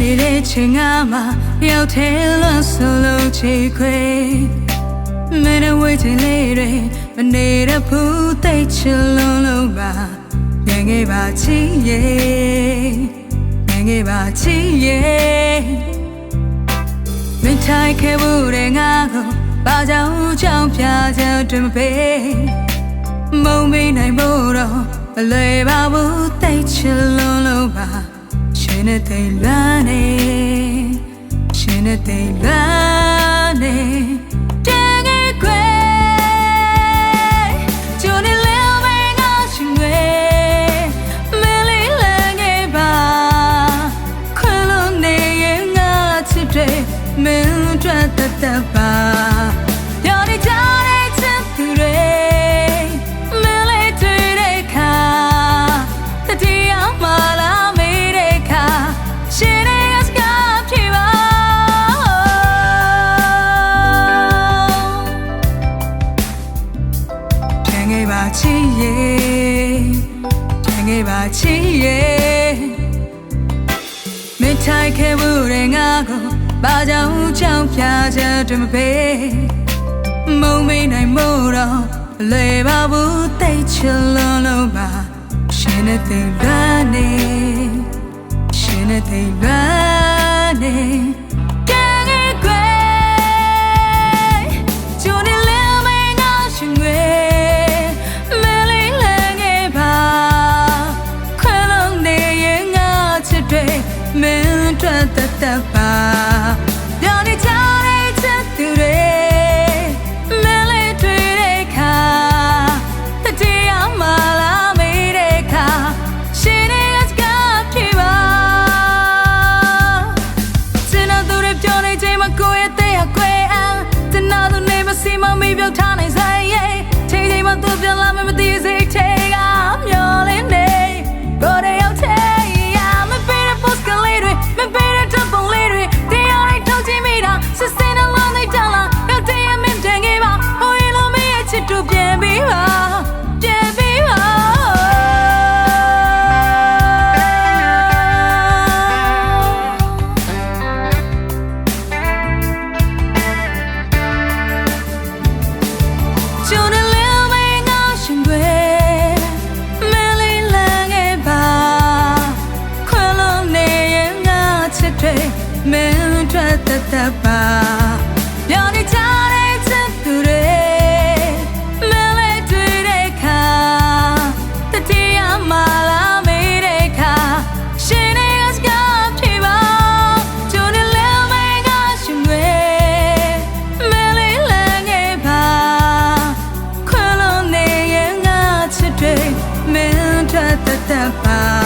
နေတဲ့ချိန်ကမှရောက်သေးလွန်ဆိုလို့ချေခွေမင်းရဲ့ဝေးချင်လေးတွေမနေတဲ့ဘူးသိတ်ချလုံးလုံးပါပြန်ခဲ့ပါချီရဲ့ပြန်ခဲ့ပါချီရဲ့မင်းထိုင်ခဲ့မှုတွေငါကိုဘာကြောင့်ကြောင့်ပြချက်တွင်မပေးမုံမိနိုင်ဖို့တော့မလွယ်ပါဘူးသိတ်ချလုံးလုံးပါ ရှင်နဲ့သိလန်းနေရှင်နဲ့သိလန်းနေတန်ငယ်ခွေကျိုးနေလဲမင်းငါရှင်ွေမလေးလန်းငယ်ပါခွင်လုံးနေရင်ငါချစ်တယ်မင်းတို့တတ်တတ်ပါပြော တန်ငယ်ပါချစ်ရဲ့မထိုင်ခဲ့မှုတွေငါကိုဘာကြောင့်ကြောင်ပြချက်တွေမပေးမုံမိနိုင်မို့တော့မလဲပါဘူးတိတ်ချလုံးလုံးပါရှင်နဲ့သိလန်းနေရှင်နဲ့သိလန်းနေတန် ကိုယ့်ရဲ့တဲ့ရခွဲအောင်တနာသူနေမစီမမေးပြောထားနိုင်ဆိုင်ရဲ့ချိန်ချိန်မှာသူပြန်လာမမသိစိတ် ခွင်လုံးနေရင်ငါချစ်တွေမင်းတို့တတ်တတ်ပါ